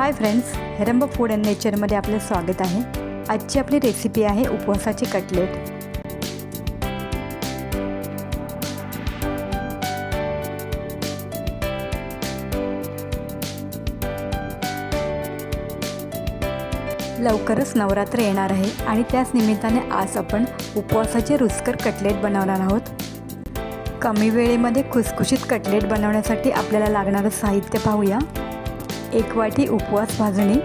Hi friends Heramb food and नेचरमध्ये आपलं स्वागत आहे. आजची आपली रेसिपी आहे उपवासाची कटलेट लवकरच नवरात्र येणार आहे आणि त्याच निमित्ताने आज आपण उपवासाचे रुचकर कटलेट बनवणार आहोत. कमी वेळेमध्ये खुसखुशीत कटलेट बनवण्यासाठी आपल्याला लागणारं साहित्य पाहूया. एक वाटी उपवास भाजणी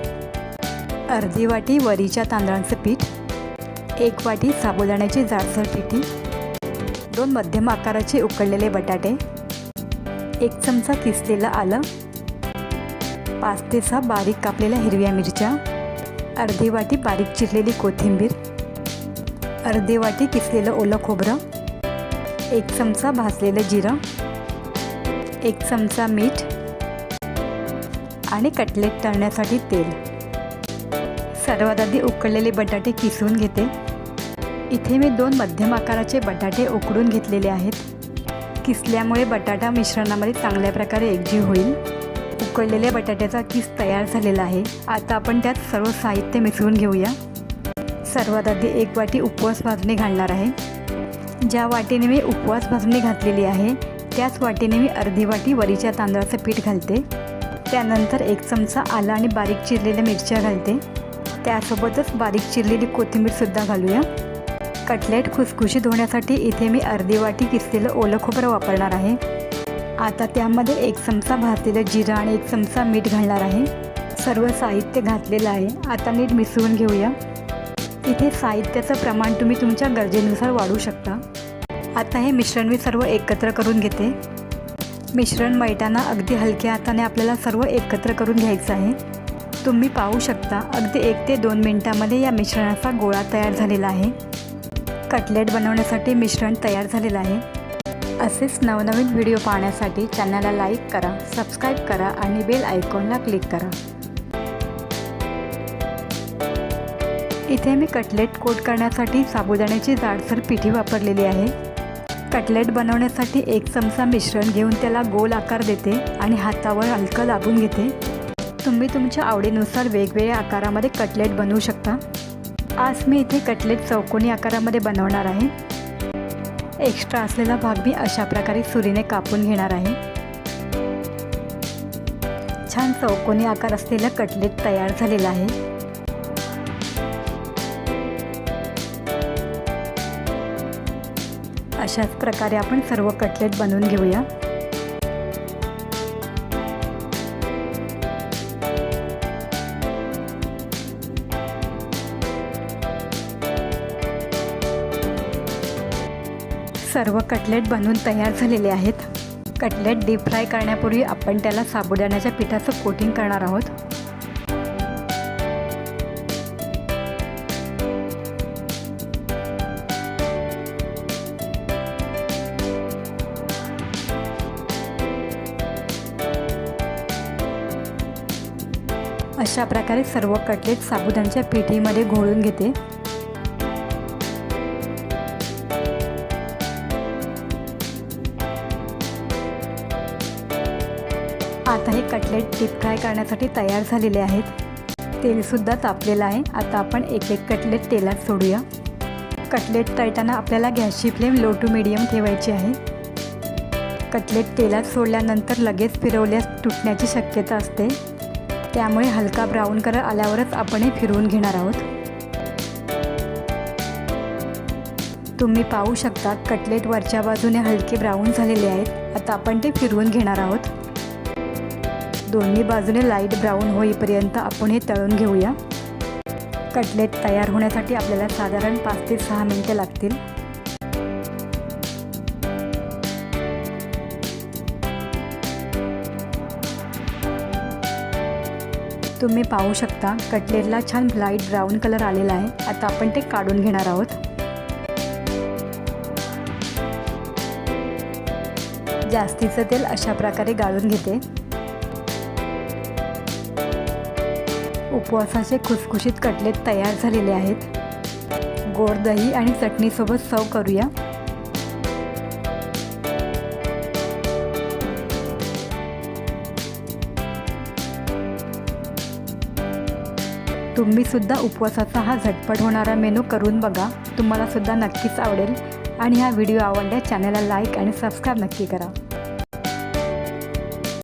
अर्धी वाटी वरीच्या तांदळाचं पीठ एक वाटी साबुदाण्याची जाडसर पिठी दोन मध्यम आकाराचे उकळलेले बटाटे एक चमचा किसलेलं आलं पाच ते सहा बारीक कापलेल्या हिरव्या मिरच्या अर्धी वाटी बारीक चिरलेली कोथिंबीर अर्धी वाटी किसलेलं ओलं खोबरं एक चमचा भाजलेलं जिरं एक चमचा मीठ आणि कटलेट तळण्यासाठी तेल. सर्वात आधी उकळलेले बटाटे किसून घेते. इथे मी दोन मध्यम आकाराचे बटाटे उकडून घेतलेले आहेत. किसल्यामुळे बटाटा मिश्रणामध्ये चांगल्या प्रकारे एकजीव होईल. उकळलेल्या बटाट्याचा किस तयार झालेला आहे. आता आपण त्यात सर्व साहित्य मिसळून घेऊया. सर्वात आधी एक वाटी उपवास भाजणी घालणार आहे. ज्या वाटीने मी उपवास भाजणी घातलेली आहे त्याच वाटीने मी अर्धी वाटी वरीच्या तांदळाचं पीठ घालते. त्यानंतर एक चमचा आला आणि बारीक चिरलेल्या मिरच्या घालते. त्यासोबतच बारीक चिरलेली कोथिंबीरसुद्धा घालूया. कटलेट खुसखुशीत होण्यासाठी इथे मी अर्धी वाटी किसलेलं ओलं खोबरं वापरणार आहे. आता त्यामध्ये एक चमचा भाजलेलं जिरं आणि एक चमचा मीठ घालणार आहे. सर्व साहित्य घातलेलं आहे. आता नीट मिसळून घेऊया. इथे साहित्याचं प्रमाण तुम्ही तुमच्या गरजेनुसार वाढवू शकता. आता हे मिश्रण मी सर्व एकत्र करून घेते. मिश्रण मळताना अगदी हलक्या हाताने आपल्याला सर्व एकत्र करून घ्यायचं आहे. तुम्ही पाहू शकता अगदी एक ते दोन मिनटामध्ये या मिश्रणाचा गोळा तयार झालेला आहे. कटलेट बनवण्यासाठी मिश्रण तयार झालेलं आहे. असेच नवनवीन व्हिडिओ पाहण्यासाठी चॅनलला लाईक करा सबस्क्राईब करा आणि बेल आयकॉनला क्लिक करा. इथे मी कटलेट कोट करण्यासाठी साबुदाण्याची जाडसर पिठी वापरलेली आहे. कटलेट बनवण्यासाठी एक चमचा मिश्रण घेऊन त्याला गोल आकार देते आणि हातावर हलकं दाबून घेते. तुम्ही तुमच्या आवडीनुसार वेगवेगळ्या आकारामध्ये कटलेट बनवू शकता. आज मी इथे कटलेट चौकोनी आकारामध्ये बनवणार आहे. एक्स्ट्रा असलेला भाग मी अशा प्रकारे सुरीने कापून घेणार आहे. छान चौकोनी आकार असलेलं कटलेट तयार झालेलं आहे. अशाच प्रकारे आपण सर्व कटलेट बनवून घेऊया. सर्व कटलेट बनवून तयार झालेले आहेत. कटलेट डीप फ्राय करण्यापूर्वी आपण त्याला साबुदाण्याच्या पिठाचं कोटिंग करणार आहोत. अशा प्रकारे सर्व कटलेट साबुदाण्याच्या पिठीमध्ये घोळून घेते. आता हे कटलेट डीप फ्राय करण्यासाठी तयार झालेले आहेत. तेलसुद्धा तापलेलं आहे. आता आपण एक एक कटलेट तेलात सोडूया. कटलेट तळताना आपल्याला गॅसची फ्लेम लो टू मिडियम ठेवायची आहे. कटलेट तेलात सोडल्यानंतर लगेच फिरवल्यास तुटण्याची शक्यता असते. त्यामुळे हलका ब्राऊन कलर आल्यावरच आपण हे फिरवून घेणार आहोत. तुम्ही पाहू शकता कटलेट वरच्या बाजूने हलके ब्राऊन झालेले आहेत. आता आपण ते फिरवून घेणार आहोत. दोन्ही बाजूने लाइट ब्राऊन होईपर्यंत आपण हे तळून घेऊया. कटलेट तयार होण्यासाठी आपल्याला साधारण पाच ते सहा मिनटं लागतील. तुम्ही पाहू शकता कटलेटला छान लाइट ब्राऊन कलर आलेला आहे. आता आपण ते काढून घेणार आहोत. जास्तीचं तेल अशा प्रकारे गाळून घेते. उपवासाचे खुसखुशीत कटलेट तयार झालेले आहेत. गोड दही आणि चटणीसोबत सर्व करूया. तुम्हीसुद्धा उपवासाचा हा झटपट होणारा मेनू करून बघा. तुम्हालासुद्धा नक्कीच आवडेल. आणि हा व्हिडिओ आवडल्यास चॅनलला लाईक आणि सबस्क्राईब नक्की करा.